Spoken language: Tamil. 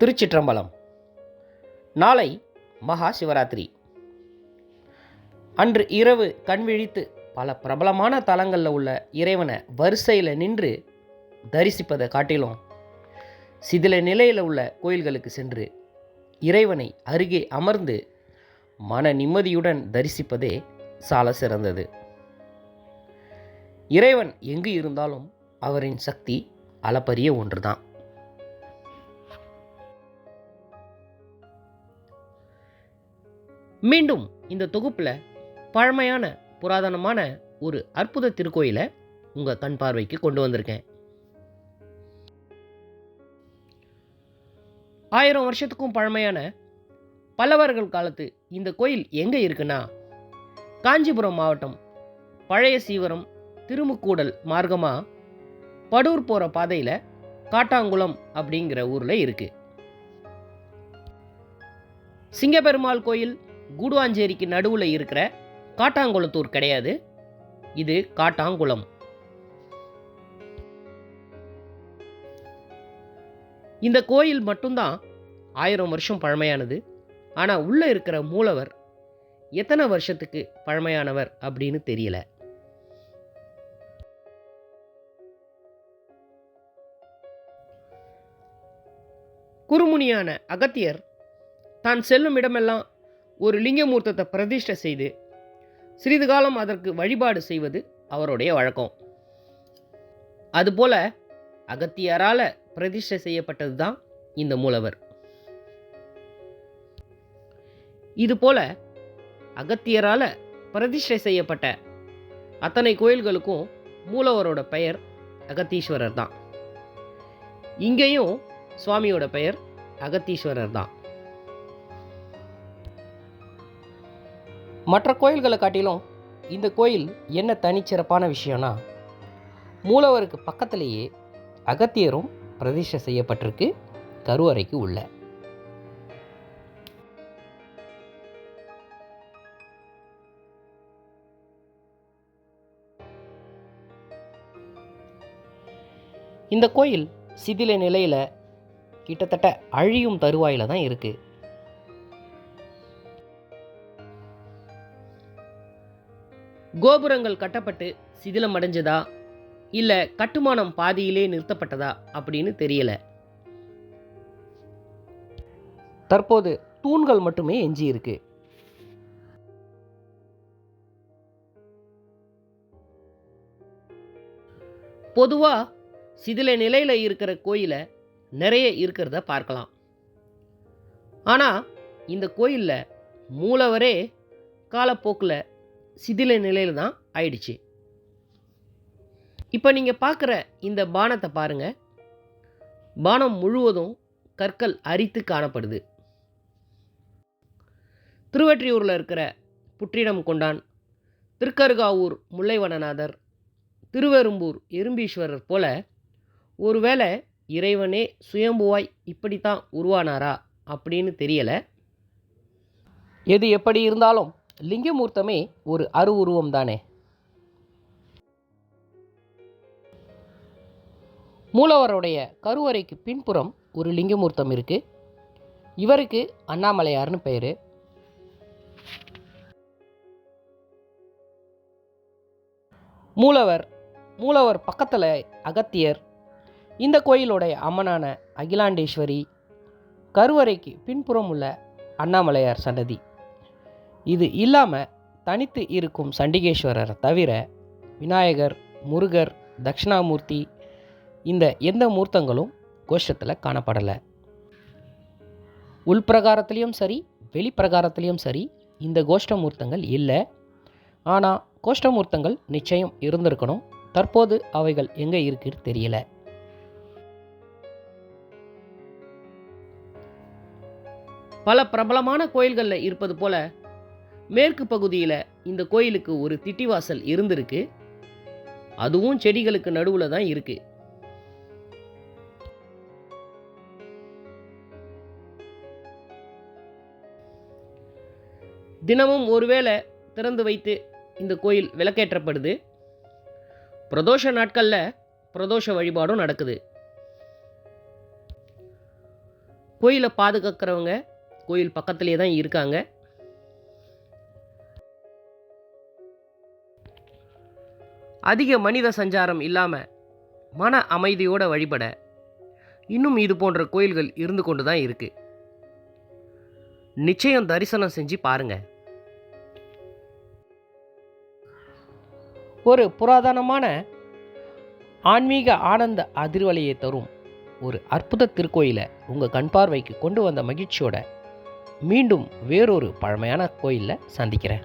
திருச்சிற்றம்பலம். நாளை மகா சிவராத்திரி. அன்று இரவு கண்விழித்து பல பிரபலமான தலங்களில் உள்ள இறைவனை வரிசையில் நின்று தரிசிப்பதை காட்டிலும் சிதில நிலையில் உள்ள கோயில்களுக்கு சென்று இறைவனை அருகே அமர்ந்து மன நிம்மதியுடன் தரிசிப்பதே சால சிறந்தது. இறைவன் எங்கு இருந்தாலும் அவரின் சக்தி அளப்பரிய ஒன்றுதான். மீண்டும் இந்த தொகுப்பில் பழமையான புராதனமான ஒரு அற்புத திருக்கோயிலை உங்கள் கண் பார்வைக்கு கொண்டு வந்திருக்கேன். ஆயிரம் வருஷத்துக்கும் பழமையான பல்லவர்கள் காலத்து இந்த கோயில் எங்கே இருக்குன்னா காஞ்சிபுரம் மாவட்டம் பழைய சீவரம் திருமுக்கூடல் மார்க்கமாக படூர் போகிற பாதையில் காட்டாங்குளம் அப்படிங்கிற ஊரில் இருக்குது சிங்கப்பெருமாள் கோயில் கூடுவாஞ்சேரிக்கு நடுவில் இருக்கிற காட்டாங்குளத்தூர் கிடையாது. இது காட்டாங்குளம். இந்த கோயில் மட்டும்தான் ஆயிரம் வருஷம் பழமையானது. ஆனால் உள்ளே இருக்கிற மூலவர் எத்தனை வருஷத்துக்கு பழமையானவர் அப்படின்னு தெரியல. குருமுனியான அகத்தியர் தான் செல்லும் இடமெல்லாம் ஒரு லிங்கமூர்த்தத்தை பிரதிஷ்டை செய்து சிறிது காலம் அதற்கு வழிபாடு செய்வது அவருடைய வழக்கம். அதுபோல அகத்தியரால் பிரதிஷ்டை செய்யப்பட்டது தான் இந்த மூலவர். இதுபோல அகத்தியரால் பிரதிஷ்டை செய்யப்பட்ட அத்தனை கோயில்களுக்கும் மூலவரோட பெயர் அகத்தீஸ்வரர் தான் இங்கேயும் சுவாமியோட பெயர் அகத்தீஸ்வரர் தான் மற்ற கோயில்களை காட்டிலும் இந்த கோயில் என்ன தனிச்சிறப்பான விஷயம்னா மூலவருக்கு பக்கத்திலேயே அகத்தியரும் பிரதிஷ்டை செய்யப்பட்டிருக்கு கருவறைக்கு உள்ள. இந்த கோயில் சிதில நிலையில் கிட்டத்தட்ட அழியும் தருவாயில் தான் இருக்குது கோபுரங்கள் கட்டப்பட்டு சிதிலம் அடைஞ்சதா இல்லை கட்டுமானம் பாதியிலே நிறுத்தப்பட்டதா? அப்படின்னு தெரியல. தற்போது தூண்கள் மட்டுமே எஞ்சி இருக்கு பொதுவாக சிதில நிலையில் இருக்கிற கோயிலை நிறைய இருக்கிறத பார்க்கலாம். ஆனால் இந்த கோயிலில் மூலவரே காலப்போக்கில் சிதில நிலையில் தான் ஆயிடுச்சு. இப்போ நீங்கள் பார்க்குற இந்த பானத்தை பாருங்கள் பானம் முழுவதும் கற்கள் அரித்து காணப்படுது. திருவற்றியூரில் இருக்கிற புற்றிடம் கொண்டான் திருக்கருகாவூர் முல்லைவனநாதர் திருவெரும்பூர் எறும்பீஸ்வரர் போல ஒருவேளை இறைவனே சுயம்புவாய் இப்படித்தான் உருவானாரா அப்படின்னு தெரியலை. எது எப்படி இருந்தாலும் லிங்கமூர்த்தமே ஒரு அருவுருவம் தானே மூலவருடைய கருவறைக்கு பின்புறம் ஒரு லிங்கமூர்த்தம் இருக்கு. இவருக்கு அண்ணாமலையார்னு பெயர். மூலவர் மூலவர் பக்கத்தில் அகத்தியர் இந்த கோயிலுடைய அம்மனான அகிலாண்டேஸ்வரி கருவறைக்கு பின்புறம் உள்ள அண்ணாமலையார் சன்னதி. இது இல்லாமல் தனித்து இருக்கும் சண்டிகேஸ்வரரை தவிர விநாயகர் முருகர் தட்சிணாமூர்த்தி இந்த எந்த மூர்த்தங்களும் கோஷ்டத்தில் காணப்படலை. உள்பிரகாரத்துலேயும் சரி வெளிப்பிரகாரத்துலேயும் சரி இந்த கோஷ்டமூர்த்தங்கள் இல்லை. ஆனால் கோஷ்டமூர்த்தங்கள் நிச்சயம் இருந்திருக்கணும். தற்போது அவைகள் எங்கே இருக்குன்னு தெரியல. பல பிரபலமான கோயில்களில் இருப்பது போல மேற்கு பகுதியில் இந்த கோயிலுக்கு ஒரு திட்டிவாசல் இருந்திருக்கு. அதுவும் செடிகளுக்கு நடுவில் தான் இருக்கு. தினமும் ஒருவேளை திறந்து வைத்து இந்த கோயில் விளக்கேற்றப்படுது. பிரதோஷ நாட்களில் பிரதோஷ வழிபாடும் நடக்குது. கோயிலை பாதுகாக்கிறவங்க கோயில் பக்கத்திலே தான் இருக்காங்க. அதிக மனித சஞ்சாரம் இல்லாமல் மன அமைதியோடு வழிபட இன்னும் இது போன்ற கோயில்கள் இருந்து கொண்டு தான் இருக்குது நிச்சயம் தரிசனம் செஞ்சு பாருங்கள் ஒரு புராதனமான ஆன்மீக ஆனந்த அதிர்வலையை தரும் ஒரு அற்புத திருக்கோயிலை உங்கள் கண் பார்வைக்கு கொண்டு வந்த மகிழ்ச்சியோட மீண்டும் வேறொரு பழமையான கோயிலில் சந்திக்கிறேன்.